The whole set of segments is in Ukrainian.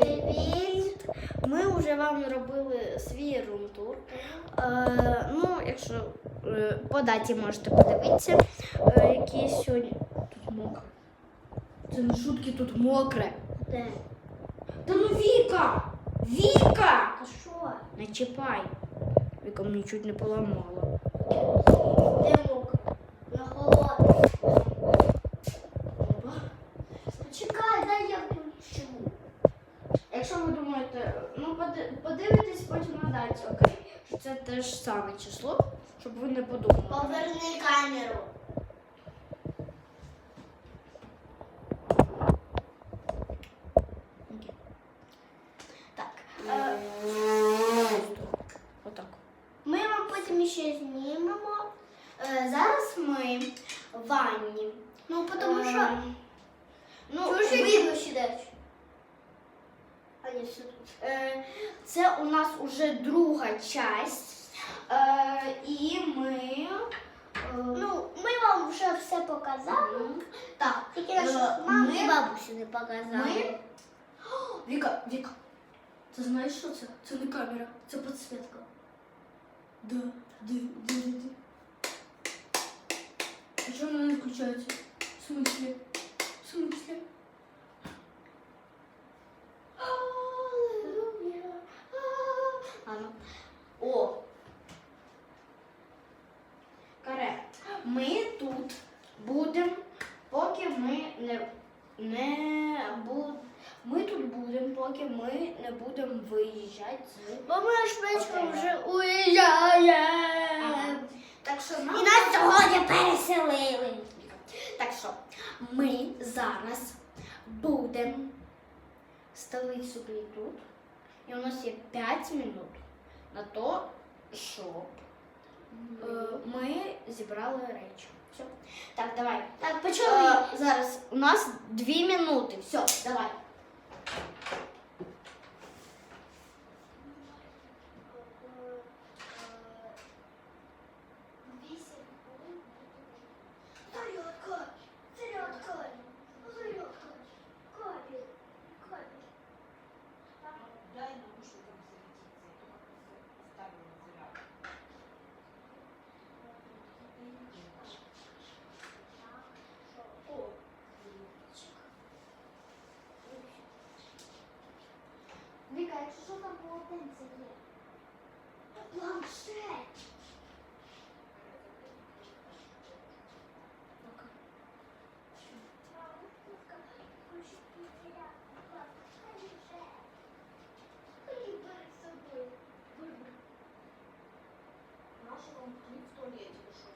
Привіт! Ми вже вам робили свій рум-тур. Е, ну, якщо е, по даті можете подивитися, е, які сьогодні. Тут мокре. Це не шутки, тут мокре. Де? Та ну Віка! Віка! А що? Не чіпай. Віка мені чуть не поламала. Де мокро? На холодно. Почекай, дай я. Якщо ви думаєте, ну поди- подивитесь потім на даті, окей? Що це те ж саме число, щоб ви не подумали. Поверни камеру. Так. Е, ще. Е, зараз ми в ванні. Ну, тому що. Ну, Чого ж ви- відео сидиш? А ні, все тут. Е, Це у нас уже друга часть. Е, І ми. е, Ну, ми вам вже все показали. так, Тільки е, нашу ми- і бабусю не показали. Ми. О, Віка, Віка. Ти знаєш, що це? Це не камера, це підсвітка. Да, де, де, де. А чому вона не включається? В смысле? В смысле? Аллилуйя. А, Ано. О. Каре. Ми тут будемо, поки ми не, не бу- Ми тут будемо, поки ми не будемо виїжджати з. Бо ми швидко вже уїжджаємо. Так що І нас сьогодні переселили. Так що ми зараз будемо ставити собі тут. І у нас є 5 минут на то, щоб е, ми зібрали речі. Все. Так, давай. Так, Е, почали. зараз у нас 2 минути. Все, давай. Зарядка, зарядка, зарядка, кабель, кабель. Дай наушникам зарядиться, я только поставила зарядку. О, Віка, якщо що там полотенце є? Планшет. Наша вам кліп в туалеті, ви що,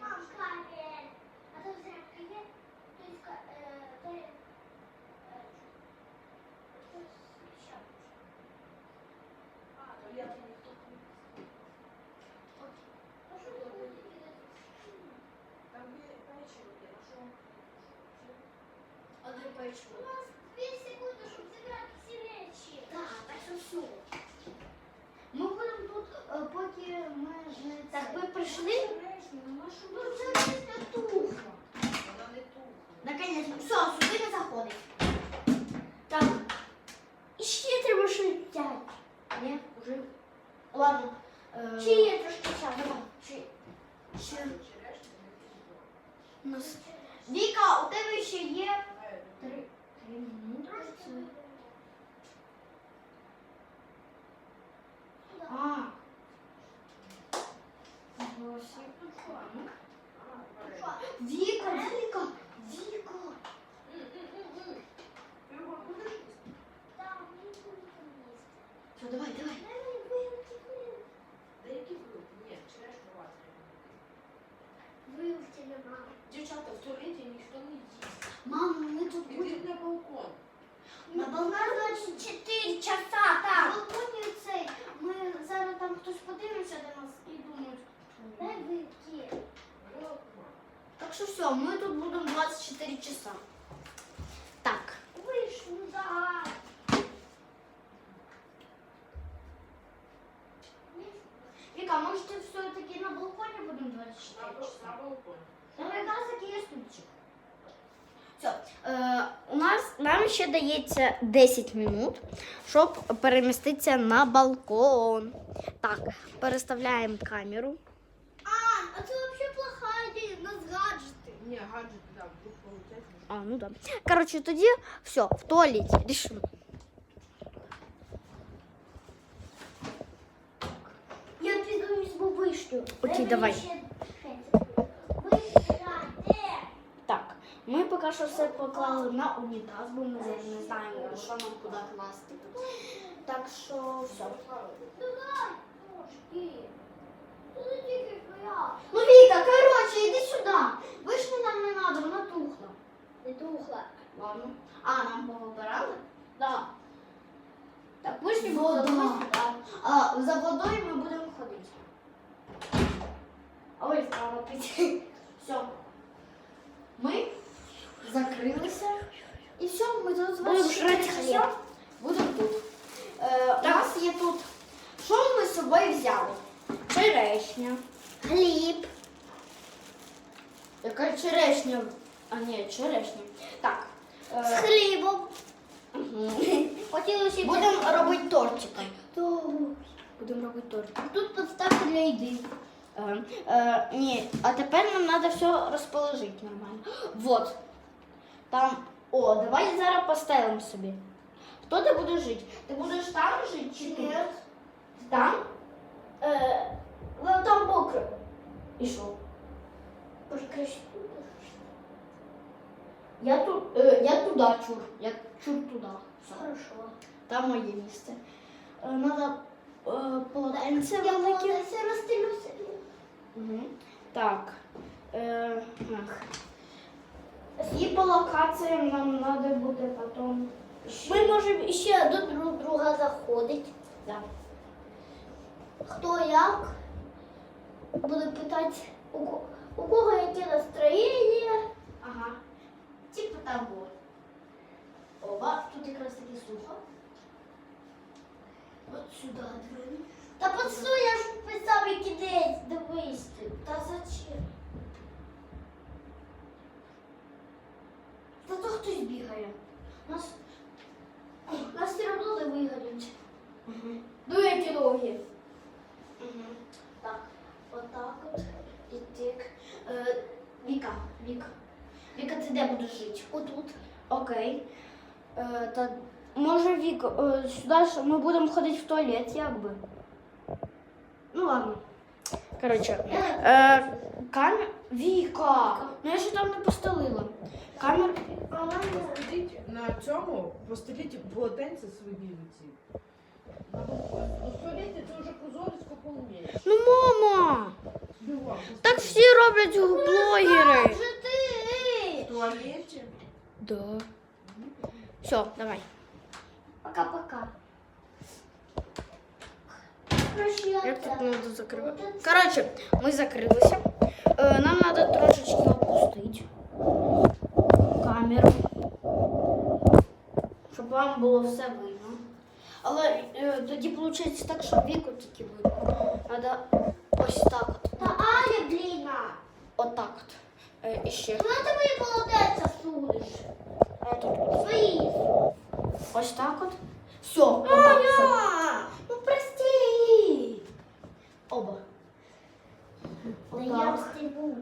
Мам, сумасшедший? камень. А то зарядка є? То есть, ка- е, то є, е, то есть, щас. А, туалет ніхто не От. А що ви будете кидати? Там є печиво є, на що вам Одне У нас дві секунди, щоб зібрати всі речі. Так, так що все. Ми будемо тут, е, поки ми не Так, ми прийшли? Обережно, нема що Ну, вже після тухла. Вона не тухла. Наконец-то. Все, сюди не заходить. Так. І ще треба щось взяти. Ні, вже. Ладно. е, Ще є трошки часу. Давай, ще. Ще. Черешня не підійде. У нас. Віка, у тебе ще є Давай, три, три минути. Це... А. Ось, ну що, ну? А, обережно. Віка, Віка, Віка. М, м, м, м. Ігор, будеш їсти? Все, давай, давай. Да які вилки? Ні, черешню вас Вивчили, мама. Дівчата, в туалеті ніхто не їсть. Мам, ми тут будемо. Ідіть на балкон. На балконі 24 часа На там. балконі цей. Ми зараз там хтось подивиться до нас і думають. хто Дай ми. вивки. Балкон. Що все, ми тут будемо 24 часа. Так. Вийшли, да. Віка, може все-таки на балконі будемо На 24 бал- часа? На балкон. Там якраз таки є стульчик. Все. Е, у нас нам ще дається 10 минут, щоб переміститися на балкон. Так, переставляємо камеру. А, а це взагалі гаджет, да, вдруг получается. А, ну да. Короче, тоді все, в туалеті рішимо. Я піду візьму вишню. Окей, давай. Вишня, де? Так, ми поки що все поклали на унітаз, бо ми зараз не знаємо, що нам куди класти. Так що все. Давай, трошки. Ну, Віка, коротше, іди сюди. Вишню нам не треба, вона тухла. Не тухла. Ладно. А, нам повибирали? Да. Так, вишні було. А за водою ми будемо ходити. Ой, вправо піти. Все. Ми закрилися. І все, ми тут Будемо жрати хліб. Будемо тут. Е, у нас є тут. Що ми з собою взяли? Черешня. Хліб. Яка черешня? А ні, черешня. Так. З Е, хлібом. Хотілося б. Будемо робити тортики. Будемо робити тортик. Тут подставка для їди. Е, е, ні, а тепер нам треба все розположити нормально. Вот. Там. О, давай зараз поставимо собі. Хто ти будеш жити? Ти будеш там жити чи? Ні. Там? Е, Вам там мокро. І що? Я тут, е, я туди чур. Я чур туди. Хорошо. Там моє місце. Е, Надо е, полотенце Я велике. молодець, я розстелюся. Угу. Так. Е, ах. І по локаціям нам треба буде потім. Ми можемо ще до друг друга заходити. Да. Хто як? Буду питати, у, у кого яке настроєння. Ага. Типу було. Оба, тут якраз таки сухо. От сюди двері. Та подсуй, я ж писав який десь дивись. Та зачем? Та то хтось бігає. Нас, нас все одно не виганять. Угу. Ну, які ноги. Угу. Так, отак от. І так. Е, Віка, Віка. Віка, ти де будеш жити? Отут. Окей. Е, та може Віка, е, сюди ж ми будемо ходити в туалет, як би. Ну ладно. Коротше. Е, камер... Віка! Ну я ж там не постелила. Камер... А мене Постеліть на цьому, постеліть полотенце свої ці. На. Ну, в туалеті це вже позорисько полумієш. Ну мама! Так всі роблять блогери. Вже ти. В туалеті. Да. Все, давай. Пока-пока. Як тут треба закривати? Коротше, ми закрилися. Е, нам треба трошечки опустити камеру, щоб вам було все видно. Але е, тоді виходить так, що віку тільки видно. Треба ось так от. Та Аня, бліна. Отак от. Е, і ще. Куди ти мої полотенця? А тут. Свої. Ось так от. Все, отак. все. Аня! Ну прости. Оба. Да я Отак. встигну.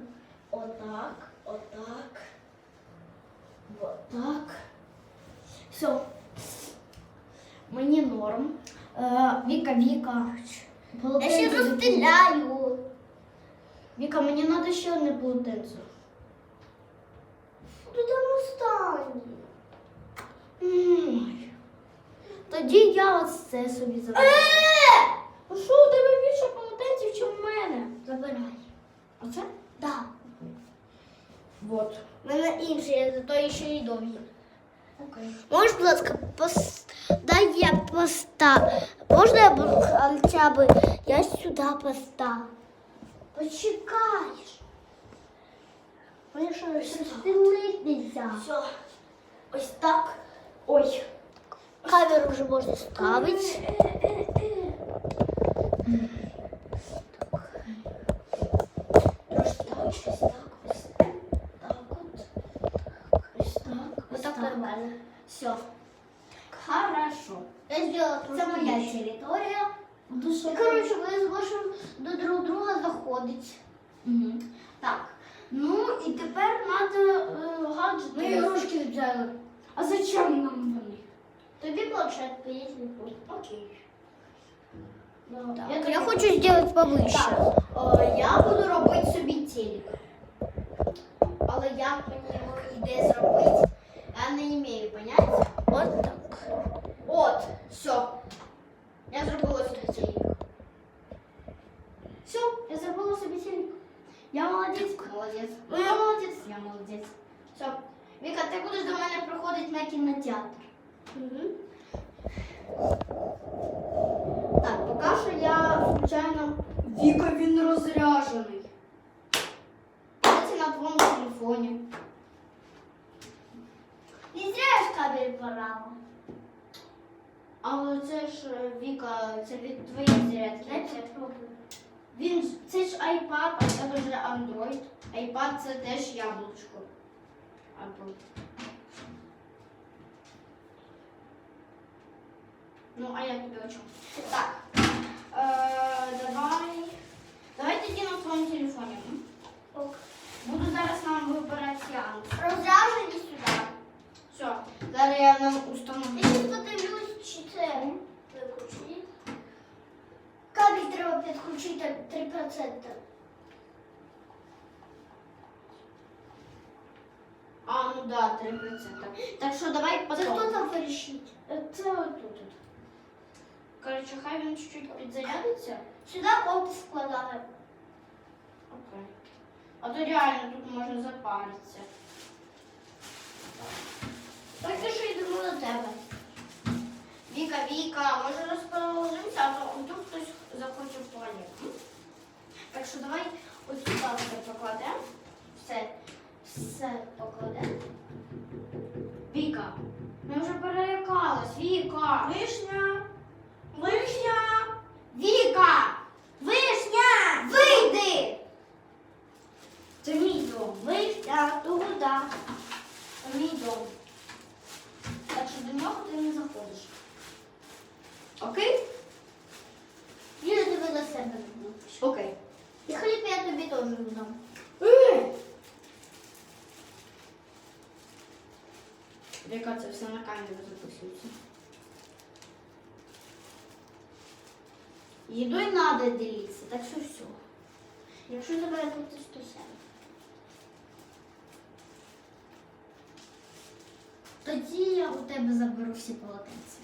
Отак, отак. Отак. Все. Мені норм. Е, Віка, Віка. Я ще забула. розстріляю. Віка, мені треба ще одне полотенце. Ти там останній. Ой. Тоді я ось це собі заберу. Е! Ну що, у тебе більше полотенців, ніж у мене? Забирай. Оце? Да. Вот. У мене інші, зато ще й довгі. Окей. Можеш, будь ласка, пос... дай я постав. Можна я буду хоча б я сюди поставлю? Почекаєш. Вони що, розстелити нельзя. Все. Ось так. Ой. Камеру вже так нормально. Все. Хорошо. Я сделала Это моя территория. Душа. И, короче, мы сможем до друг друга заходить. Угу. Ну і тепер треба гаджети. Ми ігрушки взяли. А зачем нам вони? Тобі планшет поїздить. не Ну, Окей. Так, я я, хочу сделать повище. Так, О, я буду робити собі телек. Але як мені його іде зробити, я не маю поняття. От так. От, все. Я зробила собі телек. Все, я зробила собі телек. Я молодець. Молодець. Ну я молодець. Я молодець. Все. Віка, ти будеш до мене приходити на кінотеатр. Угу. Так, поки що я случайно. Віка, він розряжений. Це на твоєму телефоні. Не зря я ж кабель порала. Але це ж е, Віка, це від твоєї зарядки. Я пробую. Він це ж iPad, а тебе вже Android. iPad це теж яблучко. Apple. Ну, а я тобі о чому? Так. Е, давай. Давай тоді на твоєму телефоні. Ок. Буду зараз нам вибирати сеанс. Розряжені сюди. Все, зараз я нам установлю. зараз подивлюсь, чи це. Кабель треба підключити 3%. А, ну да, 3%. Так що давай Це потом. хто там вирішить? Е, Це отут. от. Коротше, хай він чуть-чуть підзарядиться. Сюди комп складаємо. Окей. А то реально тут можна запаритися. Так я що йдемо до тебе. Віка, Віка, може розположимося, а то вдруг хтось захоче в туалет. Так що давай ось сюди все покладемо. Все. Все покладемо. Віка, ми вже перелякались. Віка. Вишня. Вишня! Віка! Вишня! Вийди! Це мій дом. Вишня, туди. Це мій дом. Так що до нього ти не заходиш. Окей? Я тебе до себе люблю. Окей. І хліб я тобі теж дам. Яка це все на камеру записується. Їдою треба ділитися, так що все. Якщо тебе будеш до себе. Тоді я у тебе заберу всі полотенця.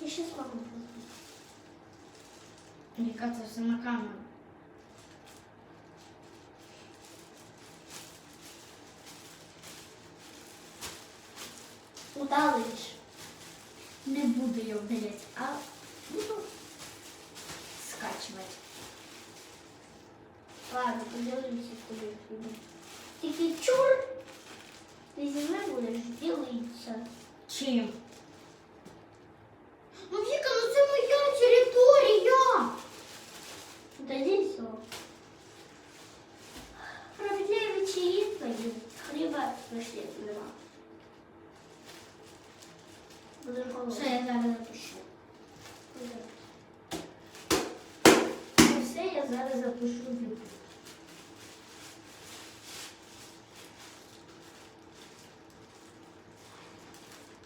Я ще зможу. Яка це все на камеру. Удалиш. Не буду ее удалять, а буду скачивать. Ладно, куди піду. Тільки чур. Ти зі мною будеш ділитися. Чим? Ну, Віка, ну це моя територія. Дадіться. Справедливі чи відповіді. Хліба вишні нема. Будеш Все, голодний. я зараз запишу. Ну, Все, я зараз запишу відповідь.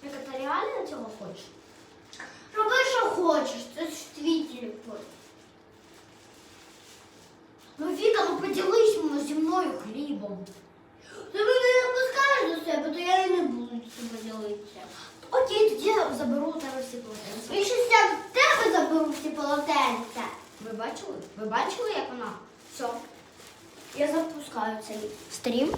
Віка, реально цього хочеш? Роби, що хочеш, це ж твій телефон. Ну, Віка, ну поділись ну, зі мною хлібом. Ти мене не пускаєш до себе, то я і не буду з тобою ділитися. Окей, тоді я заберу у тебе всі полотенця. І щось я в тебе заберу всі полотенця. Ви бачили? Ви бачили, як вона? Все. Я запускаю цей стрім.